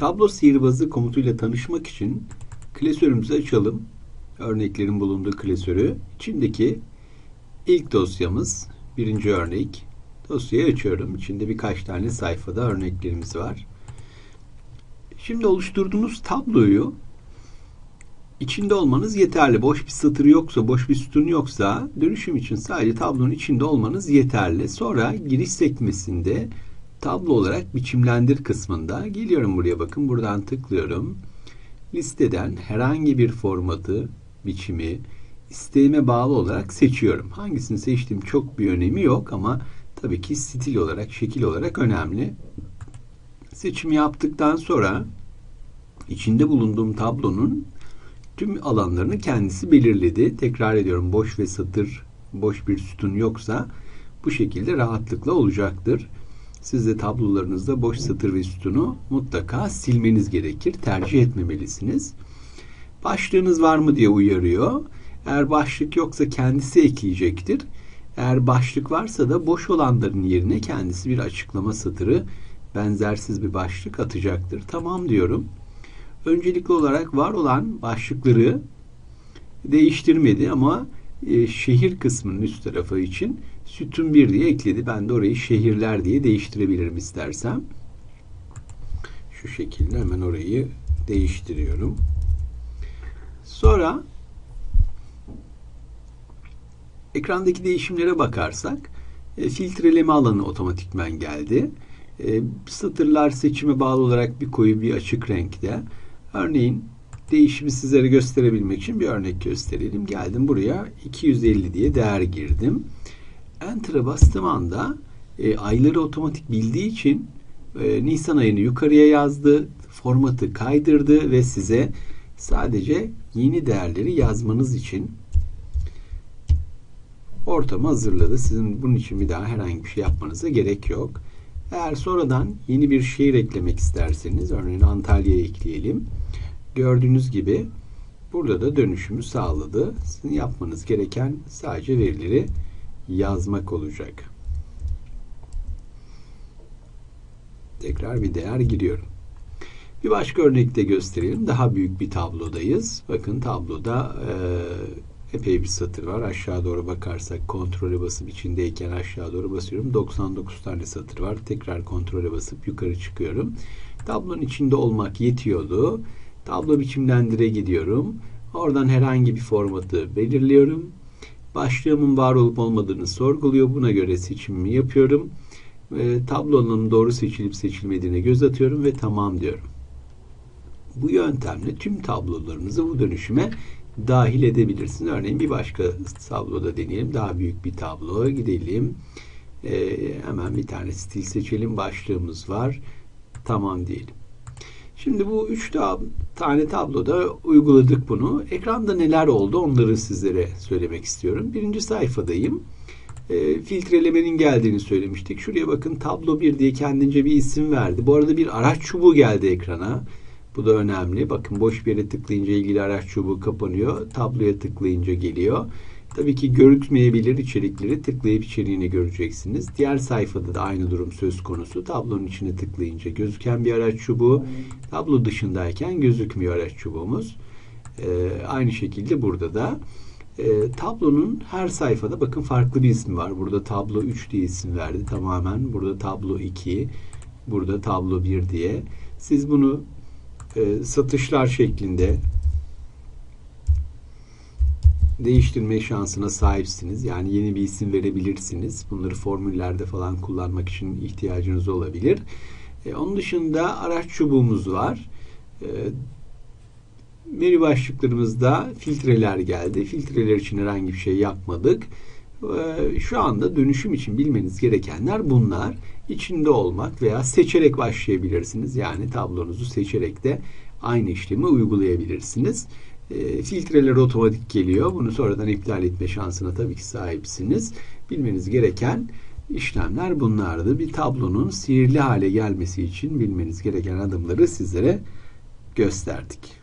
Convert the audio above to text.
Tablo sihirbazı komutuyla tanışmak için klasörümüzü açalım. Örneklerin bulunduğu klasörü. İçindeki ilk dosyamız birinci örnek. Dosyayı açıyorum. İçinde birkaç tane sayfada örneklerimiz var. Şimdi oluşturduğunuz tabloyu içinde olmanız yeterli. Boş bir satır yoksa, boş bir sütun yoksa dönüşüm için sadece tablonun içinde olmanız yeterli. Sonra giriş sekmesinde tablo olarak biçimlendir kısmında geliyorum buraya bakın buradan tıklıyorum. Listeden herhangi bir formatı, biçimi isteğime bağlı olarak seçiyorum. Hangisini seçtiğim çok bir önemi yok ama tabii ki stil olarak, şekil olarak önemli. Seçimi yaptıktan sonra içinde bulunduğum tablonun tüm alanlarını kendisi belirledi. Tekrar ediyorum boş ve satır, boş bir sütun yoksa bu şekilde rahatlıkla olacaktır. Siz de tablolarınızda boş satır ve sütunu mutlaka silmeniz gerekir. Tercih etmemelisiniz. Başlığınız var mı diye uyarıyor. Eğer başlık yoksa kendisi ekleyecektir. Eğer başlık varsa da boş olanların yerine kendisi bir açıklama satırı benzersiz bir başlık atacaktır. Tamam diyorum. Öncelikli olarak var olan başlıkları değiştirmedi ama e, şehir kısmının üst tarafı için sütun 1 diye ekledi. Ben de orayı şehirler diye değiştirebilirim istersem. Şu şekilde hemen orayı değiştiriyorum. Sonra ekrandaki değişimlere bakarsak e, filtreleme alanı otomatikmen geldi. E, satırlar seçime bağlı olarak bir koyu bir açık renkte. Örneğin değişimi sizlere gösterebilmek için bir örnek gösterelim. Geldim buraya 250 diye değer girdim. Enter'a bastığım anda e, ayları otomatik bildiği için e, Nisan ayını yukarıya yazdı, formatı kaydırdı ve size sadece yeni değerleri yazmanız için ortamı hazırladı. Sizin bunun için bir daha herhangi bir şey yapmanıza gerek yok. Eğer sonradan yeni bir şehir eklemek isterseniz, örneğin Antalya'ya ekleyelim. Gördüğünüz gibi burada da dönüşümü sağladı. Sizin yapmanız gereken sadece verileri yazmak olacak. Tekrar bir değer giriyorum. Bir başka örnekte gösterelim. Daha büyük bir tablodayız. Bakın tabloda e, epey bir satır var. Aşağı doğru bakarsak kontrole basıp içindeyken aşağı doğru basıyorum. 99 tane satır var. Tekrar kontrole basıp yukarı çıkıyorum. Tablonun içinde olmak yetiyordu. Tablo biçimlendire gidiyorum. Oradan herhangi bir formatı belirliyorum. Başlığımın var olup olmadığını sorguluyor. Buna göre seçimimi yapıyorum. E, tablonun doğru seçilip seçilmediğine göz atıyorum ve tamam diyorum. Bu yöntemle tüm tablolarınızı bu dönüşüme dahil edebilirsiniz. Örneğin bir başka tabloda deneyelim. Daha büyük bir tablo gidelim. E, hemen bir tane stil seçelim. Başlığımız var. Tamam diyelim. Şimdi bu üç tab tane tabloda uyguladık bunu. Ekranda neler oldu onları sizlere söylemek istiyorum. Birinci sayfadayım. E, filtrelemenin geldiğini söylemiştik. Şuraya bakın tablo 1 diye kendince bir isim verdi. Bu arada bir araç çubuğu geldi ekrana. Bu da önemli. Bakın boş bir yere tıklayınca ilgili araç çubuğu kapanıyor. Tabloya tıklayınca geliyor. Tabii ki görükmeyebilir içerikleri tıklayıp içeriğini göreceksiniz. Diğer sayfada da aynı durum söz konusu. Tablonun içine tıklayınca gözüken bir araç çubuğu. Tablo dışındayken gözükmüyor araç çubuğumuz. Ee, aynı şekilde burada da e, tablonun her sayfada bakın farklı bir ismi var. Burada tablo 3 diye isim verdi tamamen. Burada tablo 2, burada tablo 1 diye. Siz bunu e, satışlar şeklinde değiştirme şansına sahipsiniz. Yani yeni bir isim verebilirsiniz. Bunları formüllerde falan kullanmak için ihtiyacınız olabilir. E, onun dışında araç çubuğumuz var. E, menü başlıklarımızda filtreler geldi. Filtreler için herhangi bir şey yapmadık. E, şu anda dönüşüm için bilmeniz gerekenler bunlar. İçinde olmak veya seçerek başlayabilirsiniz. Yani tablonuzu seçerek de aynı işlemi uygulayabilirsiniz. E, filtreler otomatik geliyor. Bunu sonradan iptal etme şansına tabii ki sahipsiniz. Bilmeniz gereken işlemler bunlardı. Bir tablonun sihirli hale gelmesi için bilmeniz gereken adımları sizlere gösterdik.